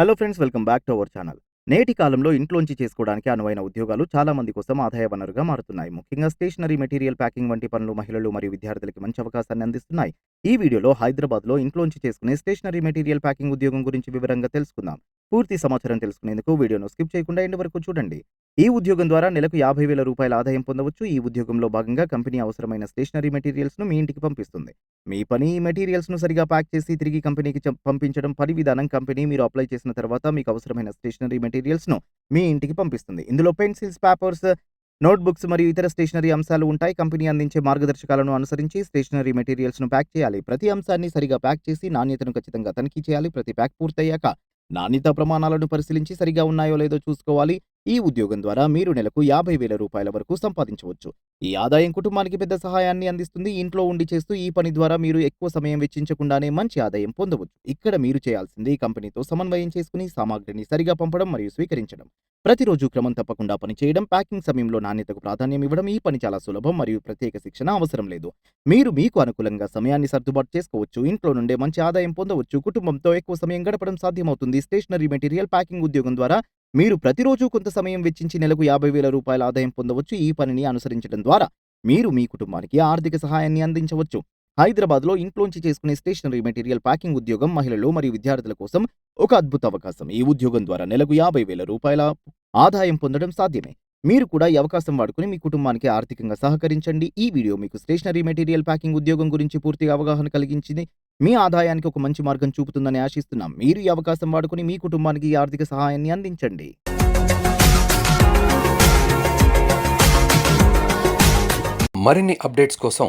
Hello friends welcome back to our channel నేటి కాలంలో ఇంట్లోంచి చేసుకోవడానికి అనువైన ఉద్యోగాలు చాలా మంది కోసం ఆదాయ వనరుగా మారుతున్నాయి. ముఖ్యంగా స్టేషనరీ మెటీరియల్ ప్యాకింగ్ వంటి పనులు మహిళలు మరియు విద్యార్థులకి మంచి అవకాశాన్ని అందిస్తున్నాయి. ఈ వీడియోలో హైదరాబాద్లో ఇంట్లోంచి చేసుకునే స్టేషనరీ మెటీరియల్ ప్యాకింగ్ ఉద్యోగం గురించి వివరంగా తెలుసుకుందాం. పూర్తి సమాచారం తెలుసుకునేందుకు వీడియోను స్కిప్ చేయకుండా ఇంటి వరకు చూడండి. ఈ ఉద్యోగం ద్వారా నెలకు యాభై వేల రూపాయల ఆదాయం పొందవచ్చు. ఈ ఉద్యోగంలో భాగంగా కంపెనీ అవసరమైన స్టేషనరీ మెటీరియల్స్ను మీ ఇంటికి పంపిస్తుంది. మీ పని ఈ మెటీరియల్స్ను సరిగా ప్యాక్ చేసి తిరిగి కంపెనీకి పంపించడం పని విధానం కంపెనీ మీరు అప్లై చేసిన తర్వాత మీకు అవసరమైన స్టేషనరీ మెటీరియల్స్ను మీ ఇంటికి పంపిస్తుంది. ఇందులో పెన్సిల్స్ పేపర్స్ నోట్బుక్స్ మరియు ఇతర స్టేషనరీ అంశాలు ఉంటాయి. కంపెనీ అందించే మార్గదర్శకాలను అనుసరించి స్టేషనరీ మెటీరియల్స్ను ప్యాక్ చేయాలి. ప్రతి అంశాన్ని సరిగా ప్యాక్ చేసి నాణ్యతను ఖచ్చితంగా తనిఖీ చేయాలి. ప్రతి ప్యాక్ పూర్తయ్యాక నాణ్యత ప్రమాణాలను పరిశీలించి సరిగా ఉన్నాయో లేదో చూసుకోవాలి. ఈ ఉద్యోగం ద్వారా మీరు నెలకు యాభై వేల రూపాయల వరకు సంపాదించవచ్చు. ఈ ఆదాయం కుటుంబానికి పెద్ద సహాయాన్ని అందిస్తుంది. ఇంట్లో ఉండి చేస్తూ ఈ పని ద్వారా మీరు ఎక్కువ సమయం వెచ్చించకుండానే మంచి ఆదాయం పొందవచ్చు. ఇక్కడ మీరు చేయాల్సింది కంపెనీతో సమన్వయం చేసుకుని సామాగ్రిని సరిగా పంపడం మరియు స్వీకరించడం. ప్రతిరోజు క్రమం తప్పకుండా పని చేయడం ప్యాకింగ్ సమయంలో నాణ్యతకు ప్రాధాన్యం ఇవ్వడం ఈ పని చాలా సులభం మరియు ప్రత్యేక శిక్షణ అవసరం లేదు. మీరు మీకు అనుకూలంగా సమయాన్ని సర్దుబాటు చేసుకోవచ్చు ఇంట్లో నుండే మంచి ఆదాయం పొందవచ్చు కుటుంబంతో ఎక్కువ సమయం గడపడం సాధ్యమవుతుంది. స్టేషనరీ మెటీరియల్ ప్యాకింగ్ ఉద్యోగం ద్వారా మీరు ప్రతిరోజు కొంత సమయం వెచ్చించి నెలకు యాభై వేల రూపాయల ఆదాయం పొందవచ్చు. ఈ పనిని అనుసరించడం ద్వారా మీరు మీ కుటుంబానికి ఆర్థిక సహాయాన్ని అందించవచ్చు. హైదరాబాద్లో ఇంట్లోంచి చేసుకునే స్టేషనరీ మెటీరియల్ ప్యాకింగ్ ఉద్యోగం మహిళలు మరియు విద్యార్థుల కోసం ఒక అద్భుత అవకాశం. ఈ ఉద్యోగం ద్వారా నెలకు యాభై వేల రూపాయల ఆదాయం పొందడం సాధ్యమే. మీరు కూడా ఈ అవకాశం వాడుకుని మీ కుటుంబానికి ఆర్థికంగా సహకరించండి. ఈ వీడియో మీకు స్టేషనరీ మెటీరియల్ ప్యాకింగ్ ఉద్యోగం గురించి పూర్తిగా అవగాహన కలిగించింది. మీ ఆదాయానికి ఒక మంచి మార్గం చూపుతుందని ఆశిస్తున్నాం. మీరు ఈ అవకాశం వాడుకుని మీ కుటుంబానికి ఈ ఆర్థిక సహాయాన్ని అందించండి. మరిన్ని అప్డేట్స్ కోసం